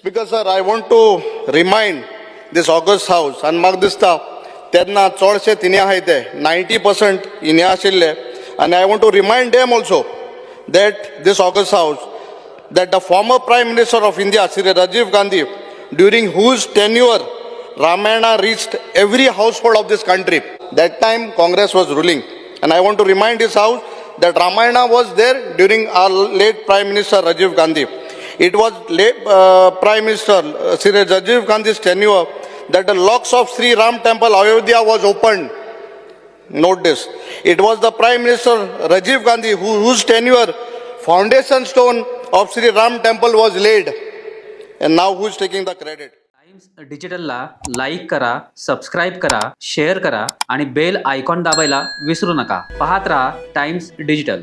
Speaker sir, I want to remind this August House and म्हाका दिसता तेन्ना चडशे तिने आहाय ते नायन्टी पर्संट इने आशिल्ले and I want to remind them also that this August House that the former Prime Minister of India, Sri Rajiv Gandhi, during whose tenure Ramayana reached every household of this country. That time Congress was ruling. And I want to remind this House that Ramayana was there during our late Prime Minister Rajiv Gandhi. It was late uh, Prime Minister uh, Sri Rajiv Gandhi's tenure that the locks of Sri Ram Temple Ayodhya was opened. Note this. It was the Prime Minister Rajiv Gandhi who, whose tenure foundation stone of Sri Ram Temple was laid. And now who is taking the credit? Times डिजिटलला like करा subscribe करा share करा आणि bell icon दाबायला विसरू नका पाहत राहा times digital